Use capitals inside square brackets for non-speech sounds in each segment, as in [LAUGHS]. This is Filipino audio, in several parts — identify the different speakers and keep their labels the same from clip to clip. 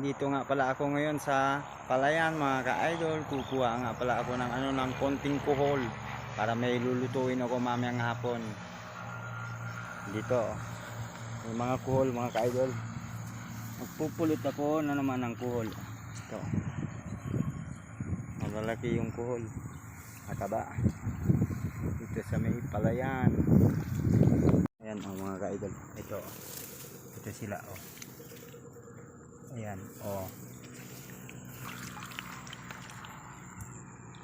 Speaker 1: Dito nga pala ako ngayon sa palayan mga ka-idol. Kukuha nga pala ako ng ano ng konting kuhol para may lulutuin ako mamayang hapon. Dito. May mga kuhol mga ka-idol. Magpupulot ako na naman ng kuhol. Ito. Malalaki yung kuhol. Mataba. Dito sa may palayan. Ayan oh, mga ka-idol. Ito. Ito sila oh. Ayan, oh.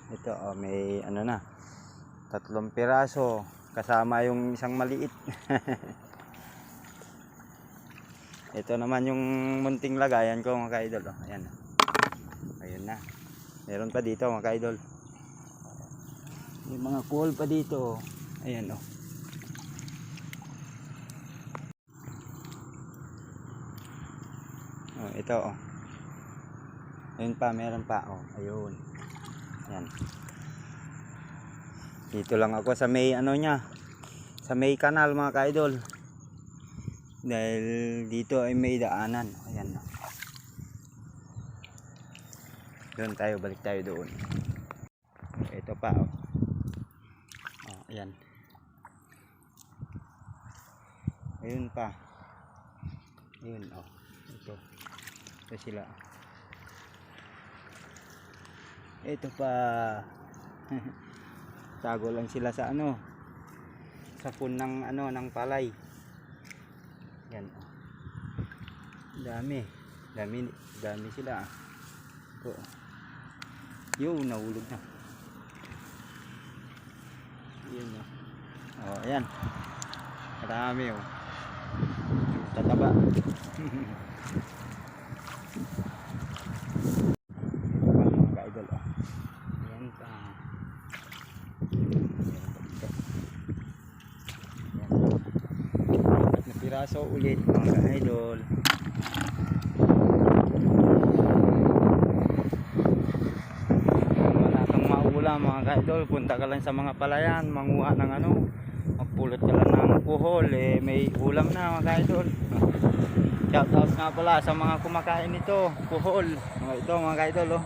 Speaker 1: Ito, oh, may ano na. Tatlong piraso kasama yung isang maliit. [LAUGHS] Ito naman yung munting lagayan ko mga kaidol. Oh. Ayan. Ayun na. Meron pa dito mga kaidol. May mga cool pa dito. oh. Ayan oh. Ito oh. Ayun pa, meron pa oh. Ayun. Yan. Dito lang ako sa may ano niya. Sa may kanal mga ka-idol. Dahil dito ay may daanan. Ayan oh. Doon tayo, balik tayo doon. Ito pa oh. Oh, ayan. Ayun pa. Ayun oh. Ito. Ito sila. Ito pa. [LAUGHS] Tago lang sila sa ano. Sa pun ng ano ng palay. Yan. Dami. Dami dami sila. Ito. Yo, nahulog na. Yan oh. Oh, ayan. Marami oh. Tataba. [LAUGHS] Ito pa mga ka-idol oh. Ayan pa. Ayan pa dito. Ayan. Apat na piraso ulit mga ka-idol. Wala kang maulam mga ka-idol. Punta ka lang sa mga palayan. Manguha ng ano. Magpulot ka lang ng kuhol. Eh, may ulam na mga ka-idol. Shoutout nga pala sa mga kumakain nito. Kuhol. Mga ito mga ka-idol oh.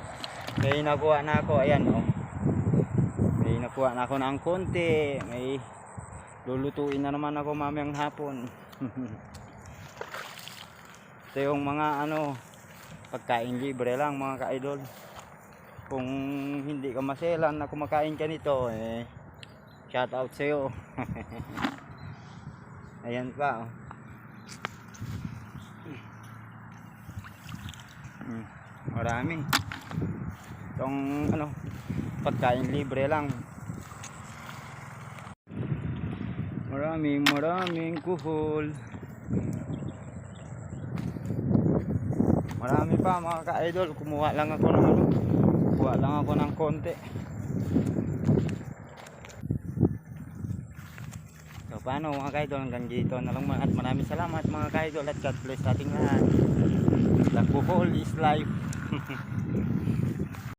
Speaker 1: May nakuha na ako. Ayan oh. May nakuha na ako ng konti. May lulutuin na naman ako mamayang hapon. [LAUGHS] ito yung mga ano pagkain libre lang mga ka-idol. Kung hindi ka maselan na kumakain ka nito eh shoutout sa iyo. [LAUGHS] Ayan pa oh. Mm, marami. Itong ano, pagkain libre lang. Maraming maraming kuhol. Marami pa mga ka-idol. Kumuha lang ako ng ano. Kumuha lang ako ng konti. So paano mga ka-idol hanggang dito na lang at maraming salamat mga ka-idol at God bless ating lahat. The kuhol is life. [LAUGHS]